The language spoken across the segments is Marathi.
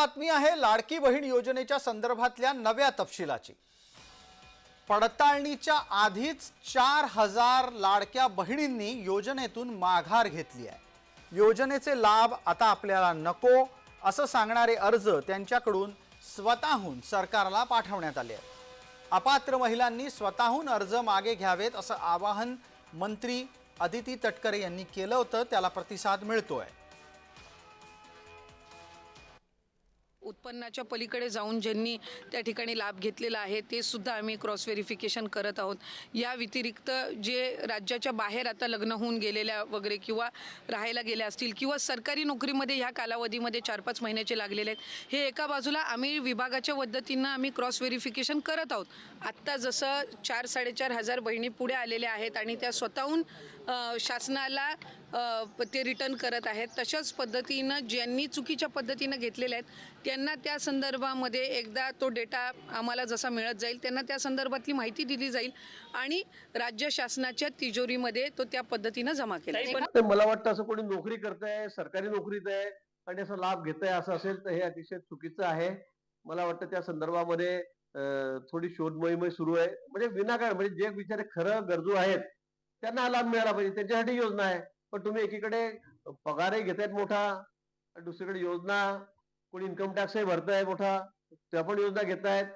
बातमी आहे लाडकी बहीण योजनेच्या संदर्भातल्या नव्या तपशिलाची. पडताळणीच्या आधीच चार हजार लाडक्या बहिणींनी योजनेतून माघार घेतली आहे. योजनेचे लाभ आता आपल्याला नको असं सांगणारे अर्ज त्यांच्याकडून स्वतःहून सरकारला पाठवण्यात आले आहेत. अपात्र महिलांनी स्वतःहून अर्ज मागे घ्यावेत असं आवाहन मंत्री अदिती तटकरे यांनी केलं होतं त्याला प्रतिसाद मिळतोय. उत्पन्नाच्या पलीकडे जाऊन ज्यांनी त्या ठिकाणी लाभ घेतलेला आहे ते सुद्धा आम्ही क्रॉस व्हेरिफिकेशन करत आहोत. या व्यतिरिक्त जे राज्याच्या बाहेर आता लग्न होऊन गेलेल्या वगैरे किंवा राहायला गेल्या असतील किंवा सरकारी नोकरीमध्ये ह्या कालावधीमध्ये चार पाच महिन्याचे लागलेले आहेत हे एका बाजूला आम्ही विभागाच्या पद्धतीनं आम्ही क्रॉस व्हेरिफिकेशन करत आहोत. आत्ता जसं चार साडेचार हजार बहिणी पुढे आलेल्या आहेत आणि त्या स्वतःहून शासनाला ते रिटर्न करत आहेत तशाच पद्धतीनं ज्यांनी चुकीच्या पद्धतीनं घेतलेल्या आहेत त्यांना त्या संदर्भामध्ये एकदा तो डेटा आम्हाला जसा मिळत जाईल त्यांना त्या संदर्भातली माहिती दिली जाईल आणि राज्य शासनाच्या तिजोरीमध्ये तो त्या पद्धतीनं जमा केला मला वाटतं असं कोणी नोकरी करत आहे सरकारी नोकरीत आहे आणि असा लाभ घेत आहे असं असेल तर हे अतिशय चुकीचं आहे. मला वाटतं त्या संदर्भामध्ये थोडी शोध मोहीम सुरू आहे. म्हणजे विनाकारण म्हणजे जे बिचारे खरं गरजू आहेत त्यांना लाभ मिळाला पाहिजे त्यांच्यासाठी योजना आहे. पण तुम्ही एकीकडे पगारही घेतायत मोठा दुसरीकडे योजना कोणी इन्कम टॅक्सही भरताय मोठा त्या पण योजना घेतायत.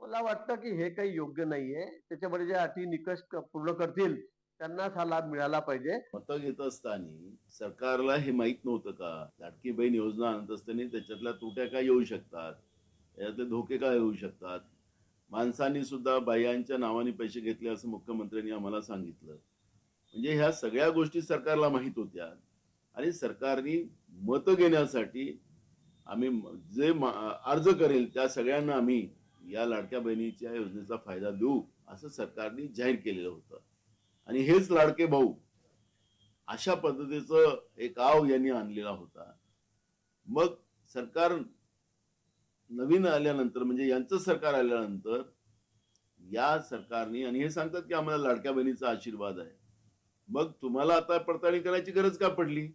मला वाटतं की हे काही योग्य नाहीये. त्याच्यामध्ये जे अटी निकष पूर्ण करतील त्यांनाच हा लाभ मिळाला पाहिजे. मतं घेत असताना सरकारला हे माहीत नव्हतं का? लाडकी बहीण योजना आणत असताना त्याच्यातल्या तुट्या काय येऊ शकतात? यातले धोके काय येऊ शकतात? माणसांनी सुद्धा बायांच्या नावाने पैसे घेतले असं मुख्यमंत्र्यांनी आम्हाला सांगितलं. म्हणजे ह्या सगळ्या गोष्टी सरकारला माहीत होत्या. आणि सरकारने मतं घेण्यासाठी आम्ही जे अर्ज करेल त्या सगळ्यांना आम्ही या लाडक्या बहिणीच्या योजनेचा फायदा देऊ असं सरकारने जाहीर केलेलं होतं. आणि हेच लाडके भाऊ अशा पद्धतीचं एक आव यांनी आणलेला होता. मग सरकार नवीन आल्यानंतर म्हणजे यांचं सरकार आल्यानंतर या सरकारने आणि हे सांगतात की आम्हाला लाडक्या बहिणीचा आशीर्वाद आहे. मग तुम्हाला आता पडताळणी करायची गरज का पडली?